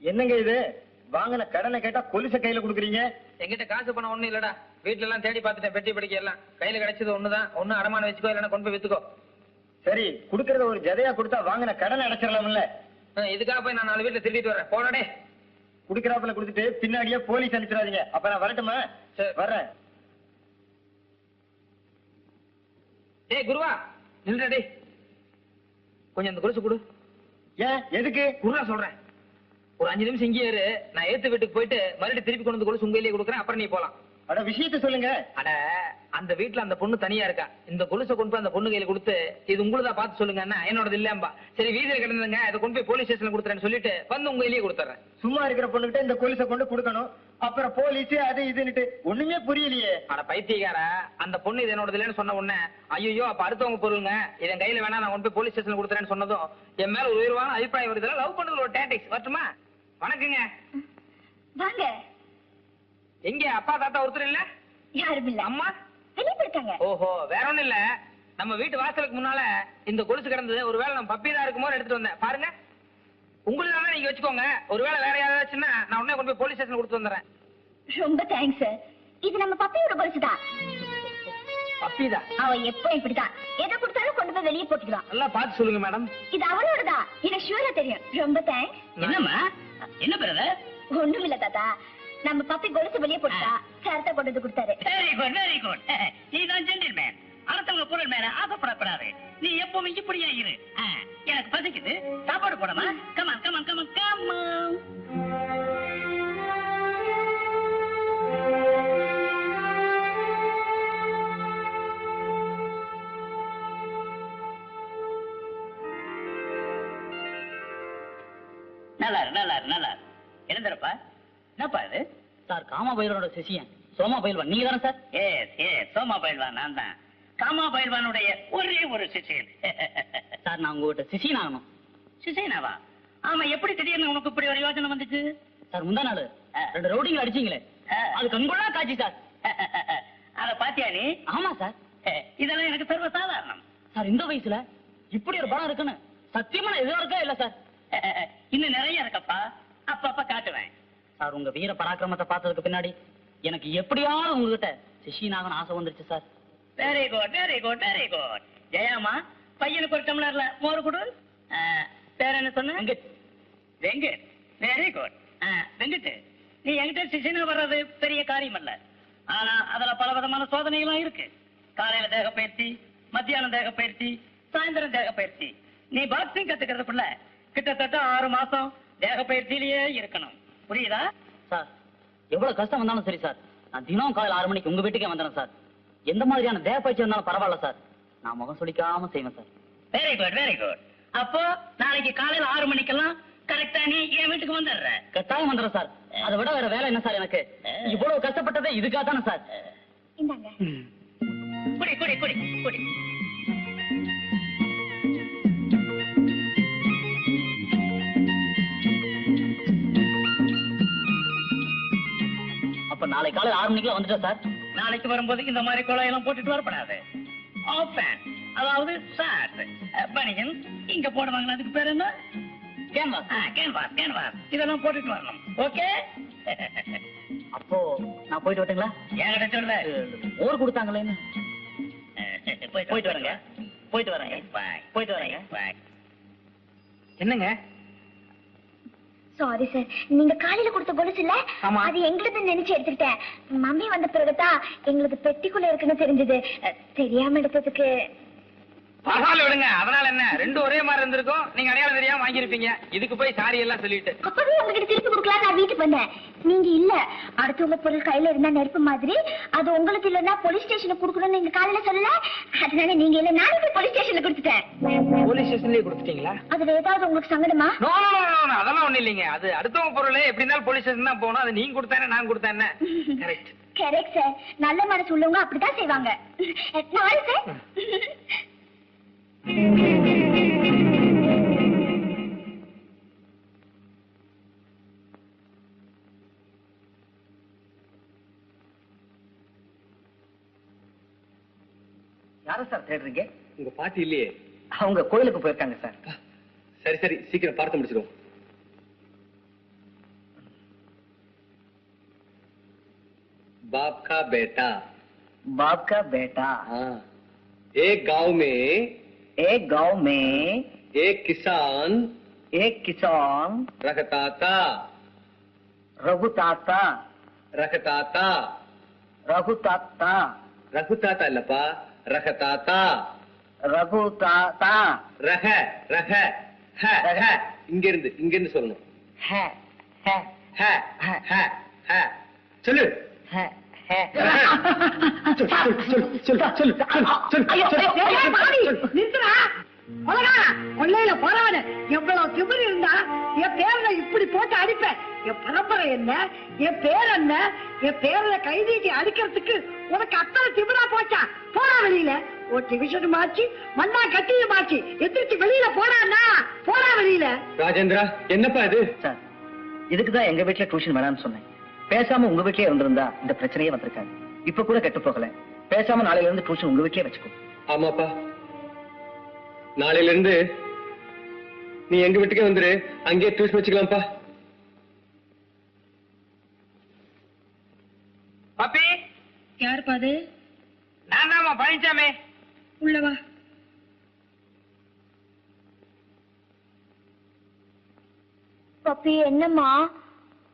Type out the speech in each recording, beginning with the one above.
என்னங்க இது? வாங்கின கடனை கேட்டா கொலுச கையில குடுக்குறீங்க? என்கிட்ட காசு பணம் ஒண்ணும் இல்லடா. வீட்ல எல்லாம் தேடி பார்த்துட்டேன் பெட்டி படிக்க எல்லாம். கையில கிடைச்சது ஒண்ணுதான். ஒண்ணு அடமான வச்சுக்கோ இல்லைன்னா கொண்டு போய் வித்துக்கோ. சரி குடுக்கறத ஒரு ஜதையா கொடுத்தா வாங்கின கடனை அடைச்சிடலாம்ல? இதுக்காக போய் நான் நாலு வீட்டுல திருடிட்டு வரேன் போனடே குடுக்கறாப்புல கொடுத்துட்டு பின்னாடியே போலீஸ் அனுப்பிச்சிடாதீங்க. அப்ப நான் வரட்டுமா? சரி. வர்றேன். டேய் குருவா. நில்றா டேய். கொஞ்சம் அந்த கொலுசு கொடு. ஏன் எதுக்கு? குருவா சொல்றேன். ஒரு அஞ்சு நிமிஷம் இங்கே இரு. நான் ஏத்து வீட்டுக்கு போயிட்டு மறுபடியும் திருப்பி கொண்டு வந்து கொலுசு சுங்கையிலேயே கொடுக்குறேன். அப்புறம் நீ போலாம். அட விஷயத்த சொல்லுங்க. அட அந்த வீட்ல அந்த பொண்ணு தனியா இருக்கா? இந்த கொலுசை கொண்டு போய் அந்த பொண்ணு கையில கொடுத்து இது உங்களுதா பார்த்து சொல்லுங்கன்னா என்னோடது இல்லம்பா சரி வீதியில கிடந்துங்க இதை கொண்டு போய் போலீஸ் ஸ்டேஷன்ல கொடுத்துறேன்னு சொல்லிட்டு வந்து உங்க கையிலேயே கொடுத்துறேன். சும்மா இருக்கிற பொண்ணுகிட்ட இந்த கொலுசை கொண்டு கொடுக்கணும். அப்புறம் போலீஸ் அது இதுன்னுட்டு ஒண்ணுமே புரியலையே. அட பைத்தியக்கார அந்த பொண்ணு இது என்னோடது இல்லைன்னு சொன்ன உடனே ஐயோ அப்ப அடுத்தவங்க பொருளுங்க. இதன் கையில வேணா நான் கொண்டு போய் போலீஸ் ஸ்டேஷன்ல கொடுத்துறேன்னு சொன்னதும் என் மேல ஒரு உயர்வான அபிப்பிராயம் வருது. லவ் பண்றது ஒரு டாக்டிக்ஸ் வரட்டுமா? வணக்கங்க. வாங்க. எங்க? அப்பா தாத்தா ஒருத்தர் இல்ல? யாரும் இல்ல. அம்மா? வெளியே போயிருக்காங்க. ஓஹோ வேற ஒண்ணும் இல்ல. நம்ம வீட்டு வாசலுக்கு முன்னால இந்த கொலுசு கிடந்தது. ஒருவேளை நம்ம பப்பி தான் இருக்குமோ எடுத்துட்டு வந்தேன். பாருங்க. உங்களுக்கு நீங்க வச்சுக்கோங்க. ஒருவேளை வேற யாராச்சுன்னா நான் உடனே கொண்டு போய் போலீஸ் ஸ்டேஷன் கொடுத்து வந்துடுறேன். ரொம்ப தேங்க்ஸ் இது நம்ம பப்பியோட பப்பி தான்? அவ எப்போ இப்படிதான் எதை கொடுத்தாலும் கொண்டு போய் வெளியே போட்டுக்கலாம் நல்லா பார்த்து சொல்லுங்க மேடம் இது அவளோடதான் எனக்கு ஷூரா தெரியும். ரொம்ப தேங்க்ஸ் என்னம்மா? என்ன பிரதர் ஒண்ணும் இல்ல தாத்தா. நம்ம பப்பி கொலுசு வெளியே போட்டா கருத்தை கொண்டு வந்து கொடுத்தாரு. வெரி குட் வெரி குட் நீ தான் ஜென்டில்மேன் அடுத்தவங்க பொருள் மேல ஆசைப்படக்கூடாது நீ எப்பவுமே இப்படியா இரு. எனக்கு பசிக்குது. சாப்பாடு போடமா come on come on come on come on நல்லா நல்லா நல்லா. எழுந்துருப்பா என்னப்பா இது? சார் காமா பயிரோட சிசியன் சோமா பயில்வான். நீங்க தானே சார்? எஸ் எஸ் சோமா பயில்வான் நான் தான். காமா பயில்வானுடைய ஒரே ஒரு சிஷியன். சார் நான் உங்ககிட்ட சிசியன் ஆகணும். சிஷியனாவா? ஆமா எப்படி திடீர்னு உனக்கு இப்படி ஒரு யோசனை வந்துச்சு? சார் முந்தா நாள். ரெண்டு ரவுடிங்களை அடிச்சீங்களே. அது கண்கொள்ளா காட்சி சார். அத பாத்தியா நீ? ஆமா சார். இதெல்லாம் எனக்கு சர்வ சாதாரணம் சார் இந்த வயசுல இப்படி ஒரு படம் இருக்குன்னு சத்தியமா நான் எதுவும் இருக்கா இல்ல சார்? இன்னும் நிறைய இருக்கப்பா. அப்பப்ப காட்டுவேன். சார் உங்க வீர பராக்கிரமத்தை பார்த்ததுக்கு பின்னாடி எனக்கு எப்படியாவது உங்ககிட்ட சிஷியன் ஆகணும் ஆசை வந்துருச்சு sir. Very good very good very good Jayama பையனுக்கு ஒரு டம்ளர்ல மோர் கொடு. பேர் என்ன சொன்ன? வெங்கட். வெங்கட். வெரி குட் வெங்கட் நீ என்கிட்ட சிஷியனா வர்றது பெரிய காரியம் அல்ல ஆனா அதுல பல விதமான சோதனைகளும் இருக்கு. காலையில தேக பயிற்சி மத்தியானம் தேக பயிற்சி சாயந்தரம் தேக பயிற்சி. நீ பாக்ஸிங் கத்துக்கிறதுக்குள்ள கிட்டத்தட்ட ஆறு மாசம் தேக பயிற்சியிலேயே இருக்கணும். புரியுதா? சார் எவ்வளவு கஷ்டம் வந்தாலும் சரி சார். நான் தினம் காலையில் ஆறு மணிக்கு உங்க வீட்டுக்கே வந்துடுறேன் சார். எந்த மாதிரியான தேவ பயிற்சி இருந்தாலும் பரவாயில்ல சார். நான் முகம் சுளிக்காம செய்வேன் sir. Very good very good அப்போ நாளைக்கு காலையில ஆறு மணிக்கெல்லாம் கரெக்டா நீ என் வீட்டுக்கு வந்துடுற. கட்டாயம் வந்துடுறேன் சார். அதை விட வேற வேலை என்ன சார் எனக்கு? இவ்வளவு கஷ்டப்பட்டதே இதுக்காக தானே சார் குடி குடி குடி குடி. நாளை காலையில் ஆறு மணிக்கெல்லாம் வந்துட்டா சார்? நாளைக்கு வரும்போது இந்த மாதிரி குழாயெல்லாம் போட்டுட்டு வரப்படாது. ஆஃபேன் அதாவது ஷார்ட் பனியன் இங்க போடுவாங்க அதுக்கு பேர் என்ன? கேன்வாஸ் கேன்வாஸ் கேன்வாஸ் இதெல்லாம் போட்டுட்டு வரணும். ஓகே அப்போ நான் போயிட்டு வரட்டுங்களா? என்கிட்ட சொல்லு ஓர் கொடுத்தாங்களேன்னு போயிட்டு வரேங்க. போயிட்டு வரேங்க. பாய் போயிட்டு வரேங்க. பாய் என்னங்க? சாரி சார் நீங்க காலையில கொடுத்த கொலுசு இல்ல. அது எங்களுது நினைச்சு எடுத்துக்கிட்டேன். மம்மி வந்த பிறகுதான் எங்களுக்கு பெட்டிக்குள்ள இருக்குன்னு தெரிஞ்சது. தெரியாம எடுத்ததுக்கு பரவாயில்ல விடுங்க. அதனால என்ன? ரெண்டு ஒரே மாதிரி இருந்திருக்கும். நீங்க அடையாளம் தெரியாம வாங்கியிருப்பீங்க. இதுக்கு போய் சாரி எல்லாம் சொல்லிட்டு. அப்பவே உங்ககிட்ட திருப்பி கொடுக்கலாம் நான் வீட்டுக்கு வந்தேன். நீங்க இல்ல. அடுத்தவங்க பொருள் கையில இருந்தா நெருப்பு மாதிரி. அது உங்களுக்கு இல்லன்னா போலீஸ் ஸ்டேஷனுக்கு கொடுக்கணும்னு நீங்க காலையில சொல்லல. அதனால நீங்க இல்ல நானே போய் போலீஸ் ஸ்டேஷன்ல கொடுத்துட்டேன். போலீஸ் ஸ்டேஷன்லயே கொடுத்துட்டீங்களா? அதுல ஏதாவது உங்களுக்கு சங்கடமா? அதெல்லாம் ஒண்ணு இல்லைங்க. அது அடுத்தவங்க பொருள் எப்படி இருந்தாலும் போலீஸ் ஸ்டேஷன் தான் போகணும். அது நீங்க கொடுத்தானே நான் கொடுத்தேன் கரெக்ட் கரெக்ட் சார் நல்ல மனசு உள்ளவங்க அப்படிதான் செய்வாங்க. வரேன் சார் யார சார் தேடுறீங்க உங்க பாட்டி இல்லையே அவங்க கோயிலுக்கு போயிருக்காங்க சார் சரி சரி சரி சீக்கிரம் பார்த்து முடிச்சிடும் बाप का बेटा बाप का बेटा हाँ एक गांव में एक गांव में एक किसान एक किसान रखता था रघु ताता रखता था रघु ताता रखता था लपा रखता था रघु ताता रह रह है है இங்க இருந்து இங்க இருந்து சொல்லணும் है है है है है சொல்லு है கொள்ளையில போறவன எவ்வளவு திமிரு இருந்தா என் பேர்ல இப்படி போட்டு அடிப்பேன் என் பரம்பரை என்ன? என் பேர் என்ன? என் பேர்ல கைதீட்டி அடிக்கிறதுக்கு உனக்கு அத்தனை திமிரா போச்சா? போடா வெளியில. ஒரு டிவிஷன் மாச்சு மண்ணா கட்டியும் மாச்சு. எந்திரிச்சு வெளியில போடாண்ணா போடா வெளியில. ராஜேந்திரா என்னப்பா இது? சார் இதுக்கு தான் எங்க வீட்ல டியூஷன் வேணாம்னு சொன்னேன். பேசாம உங்க வீட்லயே இருந்திருந்தா இந்த பிரச்சனையே வந்திருக்காது. இப்ப கூட கெட்டு போகல. பேசாம நாளையில இருந்து டியூஷன் உங்க வீட்லயே வச்சுக்கோ. ஆமாப்பா. நாளையில இருந்து நீ எங்க வீட்டுக்கே வந்துரு. அங்கேயே டியூஷன் வச்சுக்கலாம்ப்பா. பப்பி? யாருப்பா அது? நான் தாமா பழனிசாமி உள்ளவா பப்பி என்னம்மா?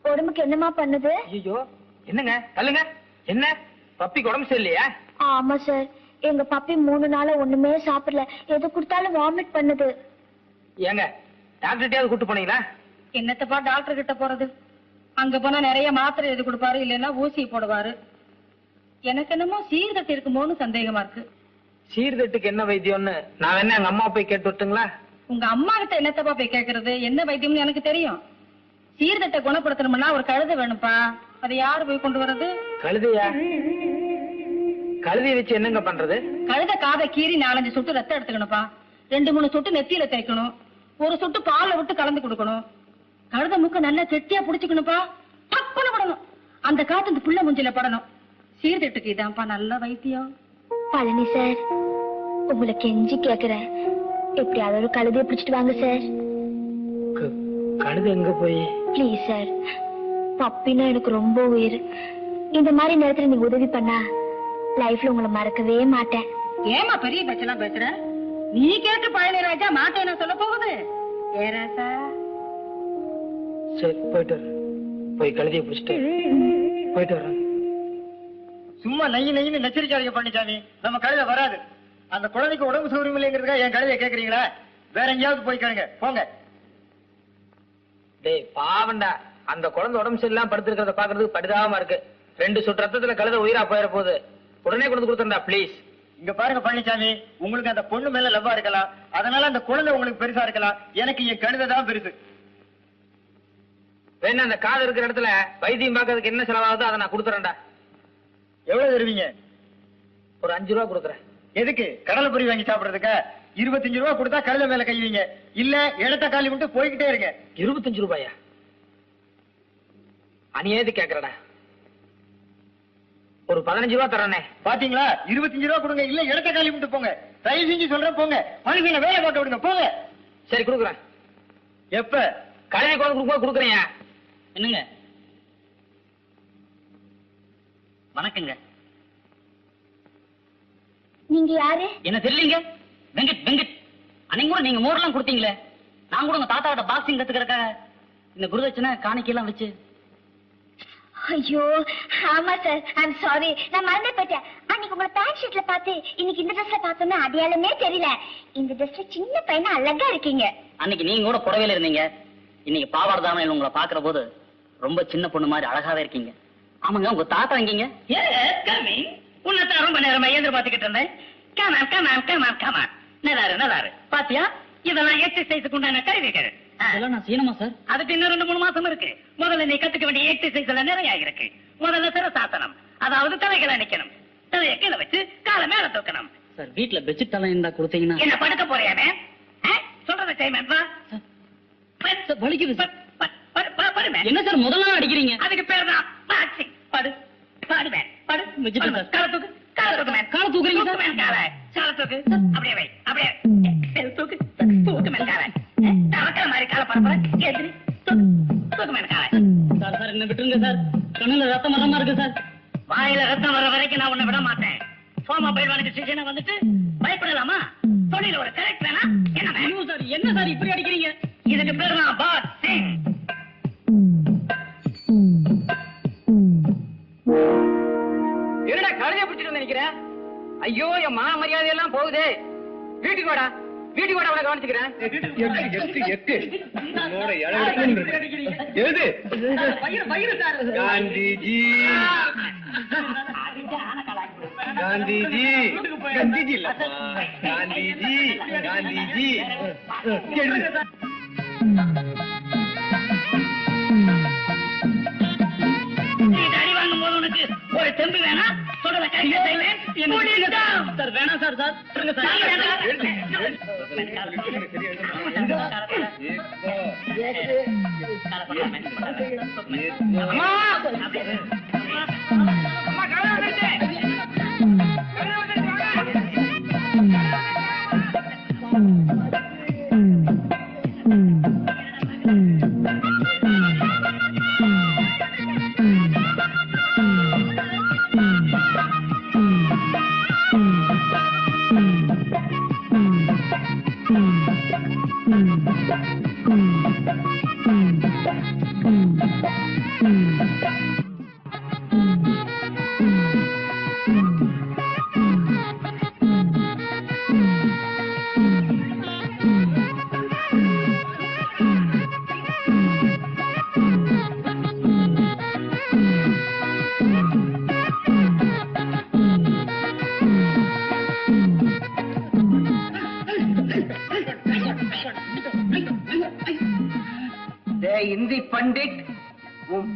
உடம்புக்கு என்னம்மா பண்ணுது? ஐயோ என்னங்க? தள்ளுங்க. என்ன? பப்பிக்கு உடம்பு சரியில்லையா? ஆமா சார் எங்க பப்பி மூணு நாளா ஒண்ணுமே சாப்பிடல. எது கொடுத்தாலும் வாமிட் பண்ணுது. ஏங்க டாக்டர்கிட்டயாவது கூட்டு போனீங்களா? என்னத்தப்பா டாக்டர் கிட்ட போறது? அங்க போனா நிறைய மாத்திரை எழுதி கொடுப்பாரு இல்லைன்னா ஊசி போடுவாரு. எனக்கு என்னமோ சீர்தட்டு இருக்குமோன்னு சந்தேகமா இருக்கு. சீர்தட்டுக்கு என்ன வைத்தியம்னு நான் வேணா எங்க அம்மா போய் கேட்டு விட்டுங்களா உங்க அம்மா கிட்ட என்னத்தப்பா போய் கேக்குறது? என்ன வைத்தியம்னு எனக்கு தெரியும். சீர்தட்டை குணப்படுத்தணும்னா ஒரு கழுதை வேணும்ப்பா. அதை யாரு போய் கொண்டு வர்றது? கழுதையா? கழுதையை வச்சு என்னங்க பண்றது? கழுதை காதை கீறி நாலஞ்சு சொட்டு ரத்தம் எடுத்துக்கணும்ப்பா. ரெண்டு மூணு சொட்டு நெத்தியில தேய்க்கணும். ஒரு சொட்டு பால்ல விட்டு கலந்து கொடுக்கணும். கழுதை மூக்க நல்லா கெட்டியா புடிச்சுக்கணும்ப்பா. டக்குனு விடணும். அந்த காத்து இந்த புள்ள முஞ்சில படணும். சீர்திட்டுக்கு இதான்ப்பா நல்ல வைத்தியம். பழனி சார் உங்களை கெஞ்சி கேக்குறேன். எப்படியாவது ஒரு கழுதையை பிடிச்சிட்டு வாங்க சார். கழுதை எங்க போய்? ப்ளீஸ் சார் பப்பினா எனக்கு ரொம்ப உயிர். இந்த மாதிரி நேரத்துல நீங்க உதவி பண்ணா லைஃப்ல உங்களை மறக்கவே மாட்டேன். ஏமா பெரிய பேச்செல்லாம் பேசுற? நீ கேட்டு பழனி ராஜா மாட்டேன் சொல்ல போகுது? ஏ ராசா சரி போயிட்டு வரேன் போய் கழுதையை பிடிச்சிட்டு போயிட்டு வரேன் சும்மா நெய் நெய்னு நச்சரிக்காதீங்க பழனிசாமி நம்ம கழுதை வராது. அந்த குழந்தைக்கு உடம்பு சௌரியம் இல்லைங்கிறதுக்காக என் கழுதையை கேக்குறீங்களா? வேற எங்கேயாவது போய் கேளுங்க போங்க. டேய் பாவண்டா அந்த குழந்தை உடம்பு சரியில்லாம படுத்திருக்கிறத பாக்குறதுக்கு பரிதாபமா இருக்கு. ரெண்டு சொட்டு ரத்தத்துல கழுதை உயிரா போயிட போகுது. உடனே கொண்டு கொடுத்துருந்தா ப்ளீஸ் இங்க பாருங்க பழனிசாமி உங்களுக்கு அந்த பொண்ணு மேல லவ்வா இருக்கலாம். அதனால அந்த குழந்தை உங்களுக்கு பெருசா இருக்கலாம். எனக்கு என் கழுதை தான் பெருசு. வேணா அந்த காது இருக்கிற இடத்துல வைத்தியம் பார்க்கறதுக்கு என்ன செலவாகுதோ அதை நான் கொடுத்துறேன்டா. எவ்வளவு தருவீங்க? ஒரு அஞ்சு ரூபா கொடுக்குறேன். எதுக்கு? கடலை பொரி வாங்கி சாப்பிடுறதுக்கா? இருபத்தஞ்சு ரூபா கொடுத்தா கழுதை மேல கைவீங்க. இல்ல இடத்த காலி விட்டு போய்கிட்டே இருங்க. இருபத்தஞ்சு ரூபாயா? அநியாயத்து கேக்குறடா? ஒரு பதினஞ்சு ரூபா தரேனே. பாத்தீங்களா? இருபத்தஞ்சு ரூபா கொடுங்க இல்ல இடத்த காலி விட்டு போங்க. தயவு செஞ்சு சொல்றேன் போங்க. மனுஷனை வேலை பார்க்க விடுங்க போங்க. சரி கொடுக்குறேன். எப்ப? கழுதை குழந்தை கொடுக்கும்போது கொடுக்குறேன் என்னங்க? வணக்கங்க. நீங்க யாரு? என்ன தெரியலீங்க? வெங்கட் வெங்கட். அன்னைக்கு கூட நீங்க மோர்லாம் கொடுத்தீங்களே. நான் கூட உங்க தாத்தாவோட பாக்ஸிங் கத்துக்கிறக்காக இந்த குருதட்சணை காணிக்கையெல்லாம் வச்சு. ஐயோ ஆமா சார் ஐம் சாரி நான் மறந்தே போயிட்டேன். அன்னைக்கு உங்களை பேண்ட் ஷர்ட்ல பார்த்து இன்னைக்கு இந்த ட்ரெஸ்ல பார்த்தோன்னா அடையாளமே தெரியல. இந்த ட்ரெஸ்ல சின்ன பையனா அழகா இருக்கீங்க. அன்னைக்கு நீங்க கூட புடவையில இருந்தீங்க. இன்னைக்கு பாவாடை தாமையில் உங்களை பாக்குற போது ரொம்ப சின்ன பொண்ணு மாதிரி அழகாவே இருக்கீங்க. ஆமாங்க உங்க தாத்தா எங்கீங்க? கம்மி உன்னதான் ரொம்ப நேரமா எதிர்பார்த்துக்கிட்டு இருந்தேன். கமான் கமான் கமான் கமான் நல்லாரு நல்லாரு. பாத்தியா? இதெல்லாம் எக்ஸசைஸுக்கு உண்டான கருவிகள். நான் செய்யணுமா சார்? அதுக்கு இன்னும் ரெண்டு மூணு மாசம் இருக்கு. முதல்ல நீ கத்துக்க வேண்டிய எக்ஸசைஸ் எல்லாம் நிறைய இருக்கு. முதல்ல சிரசாசனம். அதாவது தலைகளை நிக்கணும் தலையை கீழே வச்சு காலை மேல தூக்கணும். சார் வீட்டுல பெட்ஷீட் எல்லாம் இருந்தா கொடுத்தீங்கன்னா என்ன படுக்க போறியாமே? சொல்றத சார், வலிக்குது. என்ன சார் முதல்ல அடிக்கிறீங்க? அதுக்கு பேர் தான் படு. பாடுவேன் படு. கால தூக்கு. கால தூக்கு மேன் காலை தூக்குறீங்க காலை. கால தூக்கு. அப்படியே வை. அப்படியே. தூக்கு. தூக்கு மேன் காலை. தலை பரம்பரை எதிரி தூக்கு. மேல காலை. சார் சார் என்ன விட்டுருங்க சார். கண்ணுல ரத்தம் வரமா இருக்கு சார். வாயில ரத்தம் வர வரைக்கும் நான் உன்னை விட மாட்டேன். சோமா பயில்வானுக்கு வந்துட்டு பயப்படலாமா? தொழில ஒரு கரெக்ட் வேணா என்ன சார் என்ன சார் இப்படி அடிக்கிறீங்க? இதுக்கு பேர் தான் பாட் ஐயோ என் மான மரியாதை எல்லாம் போகுதே. வீட்டுக்கு வாடா. வீட்டுக்கு வாடா கவனிச்சுக்கிறேன். எழுது காந்திஜி. காந்திஜி. காந்திஜி காந்திஜி. காந்திஜி. எழுது நீ அடி வாங்கும் போது உனக்கு ஒரு தெம்பு வேணா சொல்றத கையில செய்வேன். சார் வேணாம் சார் சார். விட்டுருங்க சார். டேய்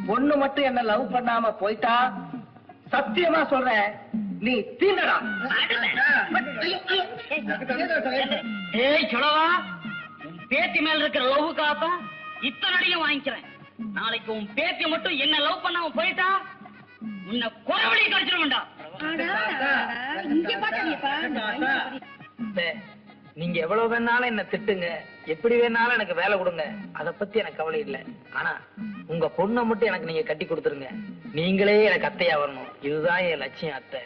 பொண்ணு மட்டும் என்ன லவ் பண்ணாம போயிட்டா? சத்தியமா சொல்றேன் நீ தீண்டடா. ஏய் சொல்லவா? உன் பேத்தி மேல இருக்கிற லவ்வுக்காக இத்தனை அடியும் வாங்கிக்கிறேன். நாளைக்கு உன் பேத்தி மட்டும் என்ன லவ் பண்ணாம போயிட்டா உன்னை குறவழி இங்க அத்தை, நீங்க எவ்வளவு வேணாலும் என்ன திட்டுங்க. எப்படி வேணாலும் எனக்கு வேலை கொடுங்க. அத பத்தி எனக்கு கவலை இல்ல. ஆனா உங்க பொண்ணை மட்டும் எனக்கு நீங்க கட்டி கொடுத்துருங்க. நீங்களே எனக்கு அத்தையா வரணும். இதுதான் என் லட்சியம் அத்தை.